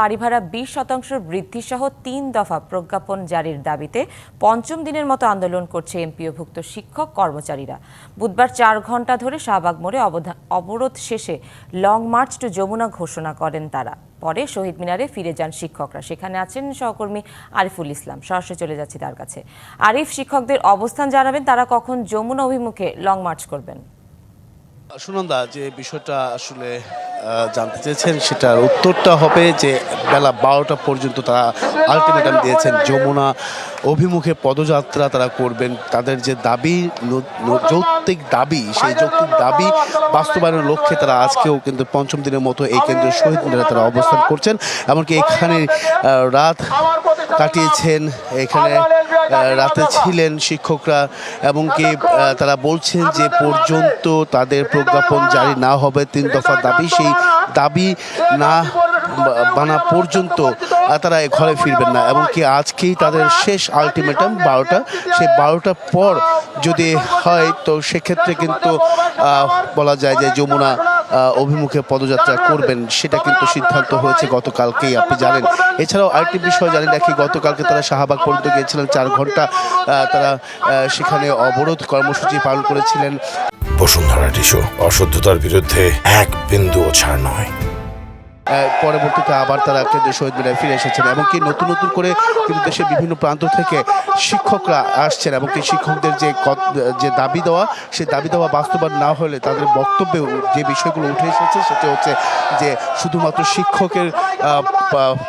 বাড়ি ভাড়া বিশ শতাংশ বৃদ্ধি সহ তিন দফা প্রজ্ঞাপন জারির দাবিতে পঞ্চম দিনের মতো আন্দোলন করছে এমপিওভুক্ত শিক্ষক কর্মচারীরা। বুধবার চার ঘণ্টা ধরে শাহবাগ মোড়ে অবরোধ শেষে লং মার্চ টু যমুনা ঘোষণা করেন তারা। পরে শহীদ মিনারে ফিরে যান শিক্ষকরা। সেখানে আছেন সহকর্মী আরিফুল ইসলাম। সরাসরি চলে যাচ্ছি তার কাছে। আরিফ, শিক্ষকদের অবস্থান জানাবেন, তারা কখন যমুনা অভিমুখে লং মার্চ করবেন। সুনন্দা, যে বিষয়টা আসলে জানতে চেয়েছেন, সেটার উত্তরটা হবে যে বেলা বারোটা পর্যন্ত তারা আলটিমেটাম দিয়েছেন, যমুনা অভিমুখে পদযাত্রা তারা করবেন। তাদের যে দাবি যৌক্তিক দাবি, সেই যৌক্তিক দাবি বাস্তবায়নের লক্ষ্যে তারা আজকেও কিন্তু পঞ্চম দিনের মতো এই কেন্দ্রীয় শহীদ মিনারে তারা অবস্থান করছেন। এমনকি এখানে রাত কাটিয়েছেন, এখানে রাতে ছিলেন শিক্ষকরা এমনকি আহ, তারা বলছেন যে পর্যন্ত তাদের প্রজ্ঞাপন জারি না হবে তিন দফা দাবি সেই দাবি না বানা পর্যন্ত তারা এ ঘরে ফিরবেন না। এবং কি আজকেই তাদের শেষ আলটিমেটাম বারোটা সেই বারোটার পর যদি হয় তো সেক্ষেত্রে কিন্তু বলা যায় যে যমুনা অভিমুখে পদযাত্রা করবেন, সেটা কিন্তু সিদ্ধান্ত হয়েছে গতকালকেই, আপনি জানেন। এছাড়াও আরেকটি বিষয় জানি রাখি গতকালকে তারা শাহবাগ পর্যন্ত গিয়েছিলেন, চার ঘণ্টা তারা সেখানে অবরোধ কর্মসূচি পালন করেছিলেন। বসুন্ধরা টিসু অশুদ্ধতার বিরুদ্ধে এক বিন্দুও ছাড় নয়। পরবর্তীতে আবার তারা কেন্দ্রীয় শহীদ মিনারে ফিরে এসেছেন। এমনকি নতুন নতুন করে কিন্তু দেশের বিভিন্ন প্রান্ত থেকে শিক্ষকরা আসছেন এমনকি শিক্ষকদের যে যে দাবি দেওয়া, সেই দাবি দেওয়া বাস্তবায়ন না হলে তাদের বক্তব্যে যে বিষয়গুলো উঠে এসেছে, সেটা হচ্ছে যে শুধুমাত্র শিক্ষকের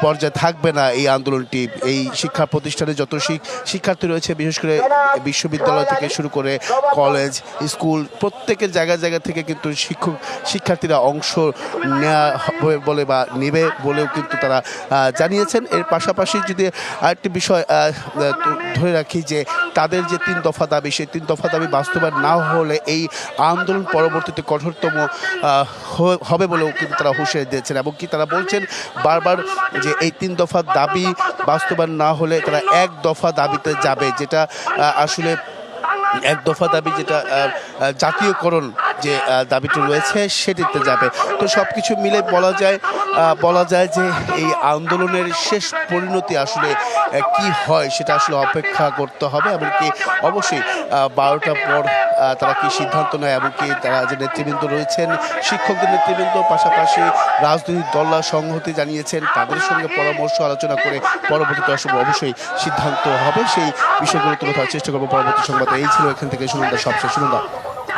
পর্যায়ে থাকবে না এই আন্দোলনটি। এই শিক্ষা প্রতিষ্ঠানে যত শিক- শিক্ষার্থী রয়েছে, বিশেষ করে বিশ্ববিদ্যালয় থেকে শুরু করে কলেজ, স্কুল, প্রত্যেকের জায়গা জায়গা থেকে কিন্তু শিক্ষক, শিক্ষার্থীরা অংশ নেওয়া হবে বলে বা নেবে বলেও কিন্তু তারা জানিয়েছেন। এর পাশাপাশি যদি আরেকটি বিষয় ধরে রাখি যে তাদের যে তিন দফা দাবি, সেই তিন দফা দাবি বাস্তবায়ন না হলে এই আন্দোলন পরবর্তীতে কঠোরতম হবে বলেও কিন্তু তারা হুঁশিয়ারি দিয়েছেন এবং কি তারা বলছেন, বারবার যে এই তিন দফার দাবি বাস্তবায়ন না হলে তারা এক দফা দাবিতে যাবে, যেটা আসলে এক দফা দাবি যেটা জাতীয়করণ যে দাবিটি রয়েছে সেটিতে যাবে। তো সব কিছু মিলে বলা যায় বলা যায় যে এই আন্দোলনের শেষ পরিণতি আসলে কি হয় সেটা আসলে অপেক্ষা করতে হবে এমনকি অবশ্যই বারোটা পর তারা কি সিদ্ধান্ত নেয় এমনকি তারা যে নেতৃবৃন্দ রয়েছেন, শিক্ষকদের নেতৃবৃন্দ, পাশাপাশি রাজনৈতিক দল্লা সংহতি জানিয়েছেন, তাদের সঙ্গে পরামর্শ, আলোচনা করে পরবর্তীতে আসলে অবশ্যই সিদ্ধান্ত হবে। সেই বিষয়গুলো তুলে ধরার চেষ্টা করব পরবর্তী সংবাদে। এই ছিল এখান থেকে শুনুন সবশেষ শুনুন